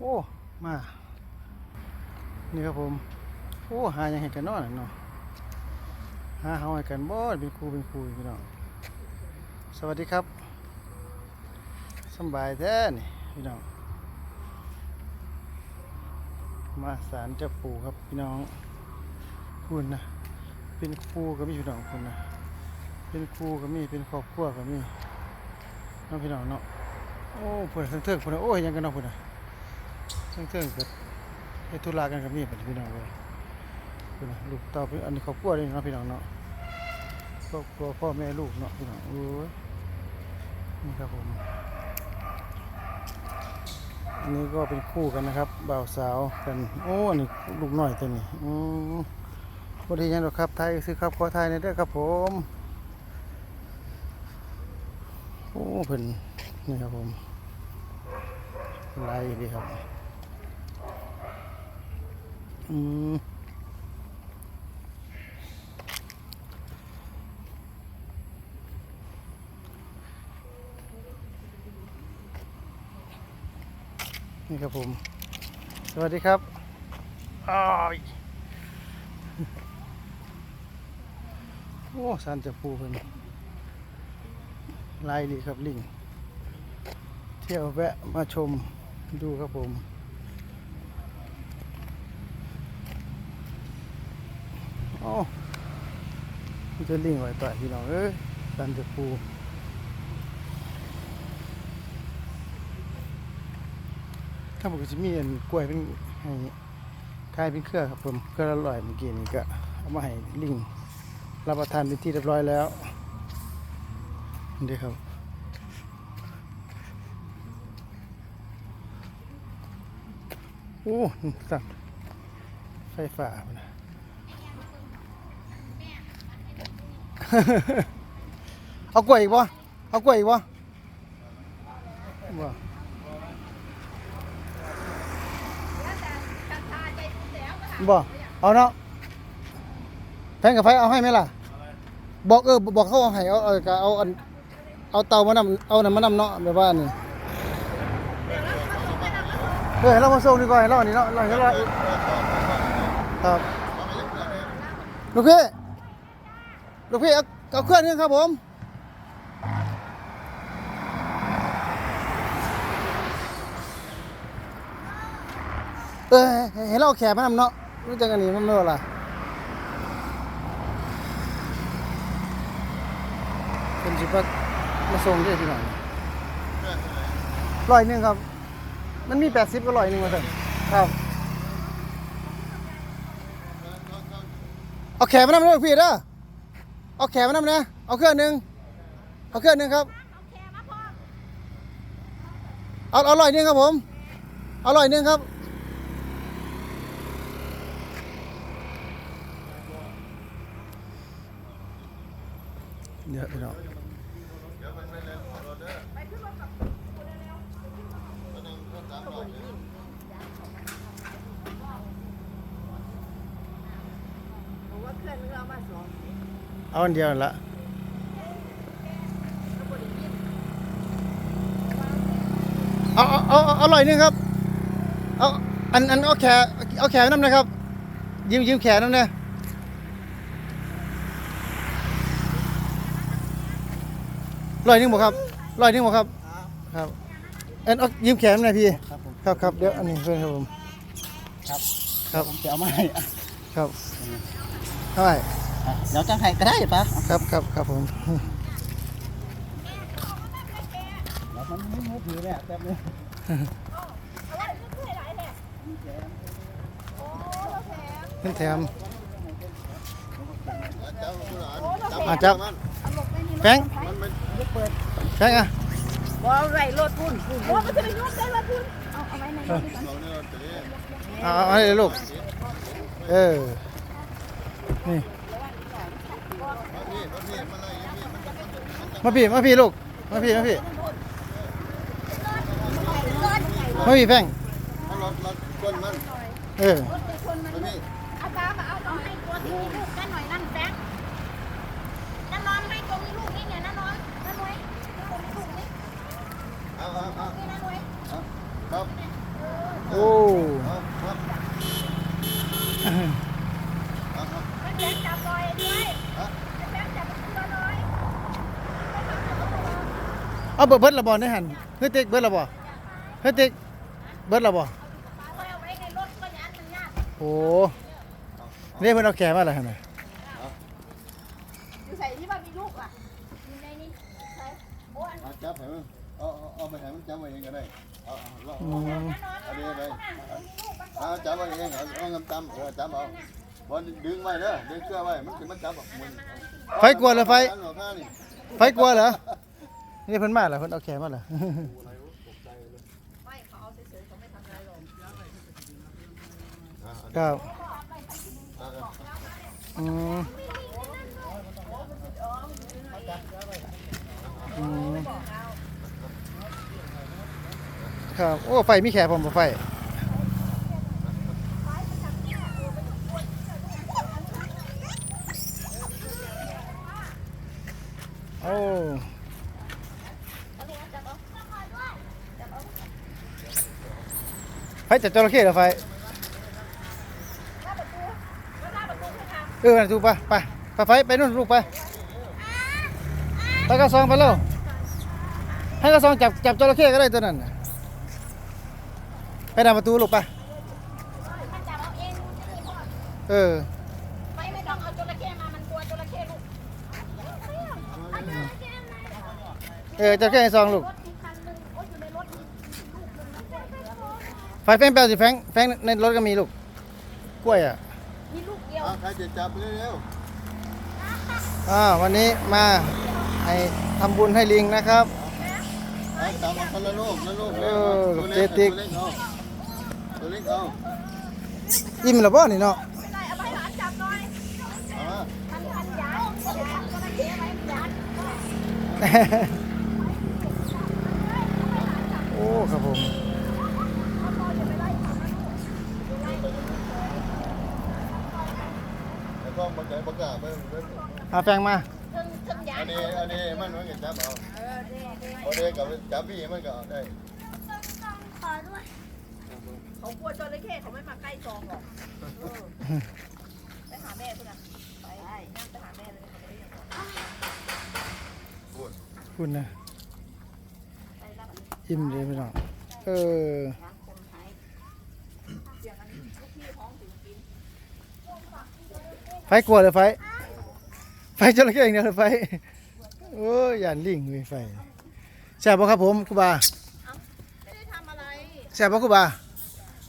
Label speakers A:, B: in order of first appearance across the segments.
A: โอ้ มา นี่ครับผม โอ้หายังเห็นกันนอนเนาะหาเฮาให้กันบ่เป็นครูเป็นครูพี่น้องสวัสดีครับสบายแท้นี่พี่น้อง มาสารเจ้าปู่ครับพี่น้องคุณนะเป็นครูก็มีพี่น้องคุณนะเป็นครูก็มีเป็นครอบครัวก็มีน้องพี่น้องเนาะโอ้เพื่อนเทิงๆเพื่อนโอ้ยยังกันเนาะเพื่อน นะเทิงเกิดเฮ็ดธุระกันกับมีเป็นพี่น้องเลยลูกเต่าอันนี้ครอบครัวนี่เนะพี่น้องเนาะครอบครัวพ่อแม่ลูกเนาะพี่น้องโอ้ยนี่ครับผมอันนี้ก็เป็นคู่กันนะครับบ่าวสาวกันโอ้อันนี้ลูกหน้อยตัวนี้อืมพอดียังหรอกครับไทยซื้อครับขอไทยในอยเด้อครับผมโอ้เพิ่นนี่ครับผมไล่ดีครับ อืมนี่ครับผม สวัสดีครับอ้ายโอ้สันจะปูเพิ่นไล่ดีครับลิง เที่ยวแวะมาชมดูครับผม โอ้มันจะลิงไว้ต่อยพี่น้องเอ้ยสันจะปูถ้าผมก็จะมีอันกล้วยเป็นให้ทายเป็นเครือครับผมเครือละร้อยเมื่อกี้นี่ก็เอามาให้ลิงรับประทานเป็นที่เรียบร้อยแล้วนี่ครับโอ้สัตว์ไฟฟ้านะ เอากล้วยอีกบ่เอากล้วยอีกบ่บ่บ่เอาเนาะแพงกับไฟเอาให้ไหมล่ะ บอกเออบอกเขาเอาให้เอาเอาเอาอันเอาเตามานำเอานั่นมานำเนาะแบบว่านี่เออให้เรามาส่งดีกว่าให้เราอันนี้เนาะเราให้เราครับลูกพี่ ลูกพี่เอาเอาเครื่องนึงครับผมเออให้ให้เราเอาแขกมานำเนาะรู้จักกันนี่มันไม่ว่าล่ะเป็นสิบว่ามาส่งด้วยพี่น้องร้อยหนึ่งครับ มันมีแปดสิบก็ร้อยหนึ่งมาเถอะครับเอาแขกมานำเลยพี่เด้อ เอาแขกมานำนะ เอาเครื่องหนึ่งเอาเครื่องหนึ่งครับ เอาเอารอยหนึ่งครับผม เอารอยหนึ่งครับเยอะพี่น้อง เอาอันเดียวนั่นละเอาเอาเอาเอาอร่อยหนึงครับ เอาอันอันเอาแขเอาแขน้ำนะครับ ยืมยืมแขน้ำเนี่ยร้อยหนึงบ่ครับร้อยหนึงบ่ครับ ครับอันเอายืมแขนหน่อยพี่
B: ครับผม
A: ครับครับเดี๋ยวอันนี้เพื่อนครับผม
B: ครับ
A: ครับ
B: ผมจะเอามาให้อะ
A: ครับเท่าไหร่
B: อะ เดี๋ยวจังให้ก็ได้ปะ
A: ครับครับครับผม
B: เดี๋ยวมันไม่มุกอยู่เนี่ยแป๊บนึง
A: ขึ้นแถมอาจับแฟงแฟงอะ
C: ว่าไรรถพุ่นว่ามันจะไปยุ่งได้รถพุ่นเอาเอาไว้ในรถดีกว่า
A: เอาเอาเอาให้เลยลูกเออนี่ มาพี่มาพี่ลูกมาพี่มาพี่มาพี่แฟงเออ
C: รถไปชนมันลูกเอาตามาเอาเอาให้ตัวที่มีลูกนั่นหน่อยนั่นแฟงนั่นนอนให้ตัวมีลูกนี่เนี่ยนั่นนอนนั่นน้อยตัวมีลูกนี่นี่นั่นน้อย
D: ครับ
A: โอ้
B: เอาเอาเอาเอา
C: ไม่แบงจับลอยด้วยไม่แบงจับตัวลอย
A: เอาเบิดเบิดละบ่ในหันเฮ้ยเต็กเบิดละบ่เฮ้ยเต็กเบิดละบ่
C: เอาไว้ในรถก็ยันมันยาก
A: โอ้นี่เพิ่นเอาแขมาแล้วหั่นน่ะ
C: อยู่ใส่ที่บ้านมีลูกอะอยู่ในนี้ใส่โอ้อัน
B: เอาจับให้มันเอาเอาเอาไปให้มันจับไว้เองก็ได้เอาเอาเอา
A: อืม
C: นั้นนอน
B: เอาดีเลย
C: มีลูกมัน
B: เอาจับไว้เองเอาเอาเงินตำเออจับเอาบอลดึงไว้เด้อดึงเกลือไว้มันสิมันจับออกมือ
A: ไฟกลัวเหรอไฟ
B: อันหัวข้านี่
A: ไฟกลัวเหรอ นี่เพิ่นมาแล้วเพิ่นเอาแขมาแล้วครับ
B: เอาเอา
A: อืมอืมครับ โอ้ไฟมีแขผมบ่ไฟโอ้ ไฟจับจระเข้เหรอไฟเออถูกปะไปไปไฟไปนู่นลูกไปไปกระซองไปแล้วให้กระซองจับจับจระเข้ก็ได้ตัวนั้นไปหน้าประตูลูกไป
C: เออ
A: เออ
C: ไม่ต้องเอาจระเข้มามันกลัวจระเข้ลูก
A: เออจระเข้ซองลูก
C: รถมีคันหนึงโอ้ยอยู่ในรถมีลูกหนึงนะ
A: ไฟแฟงแปลวสิแฟงแฟงในรถก็มีลูก กล้วยอะ
C: มีลูกเดียว
B: เอาใครจะจับเร็ว
A: อ่าวันนี้มาให้ทำบุญให้ลิงนะครับ
B: ๆเอาจับมาคนละลูกละลูก
A: เอ
B: เร็ว
A: อ
B: ตัวเล็ก
A: เจติก
B: ตัวเล็กเอาตัวเล็กเอา
A: อิ่มแล้วบ่นี่เนาะ
C: ไม่ได้เอาไปหลานจับหน่อย
B: เอามา
C: พันพันยานยานจระเข้ไว้ยาน
A: โอ้ครับผม
B: แล้วก็มาใจประกาศไปไป
A: เอาแฟงมา
B: อันนี้อันนี้มันมันก็จับเอาพอเด็กกับจับพี่มันก็ได้
C: เขากลัวจระเข้เขาไม่มาใกล้ซองหรอกไปหาแม่เพื่อนไปนั่งไปหาแม่เลย
A: คุณนะอิ่มเลยพี่น้องเออไฟกลัวเลยไฟ ไฟจระเข้อย่างเดียวเลยไฟโอ้ยยานลิงมีไฟแซ่บป่ะครับผมครูบา
C: ไม่ได้ทำอะไร
A: แซ่บป่ะครูบา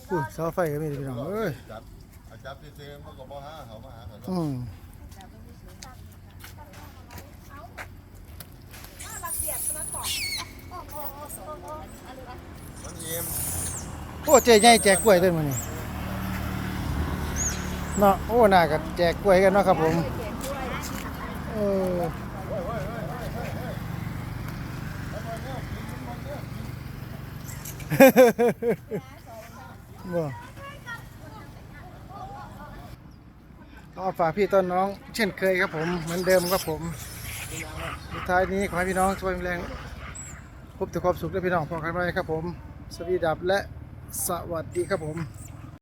A: อุ้ยเสาไฟก็มีพี่น้องเอ้ย
B: จับเอาจับซื้อๆมันก็บ่หาเขามาหาเขา
A: อืม
B: มันเยี่ยม
A: โอ้เจ๊ใหญ่แจกกล้วยด้วยมื้อนี้เนาะโอ้น่าก็แจกกล้วยกันเนาะครับผม เออบ่ก็ฝากพี่ต้นน้อง เช่นเคยครับผมเหมือนเดิมครับผม สุดท้ายนี้ขอให้พี่น้องช่วยแรงพบแต่ความสุขและพี่น้องพอกันไว้ครับผม สวีดับและสวัสดีครับผม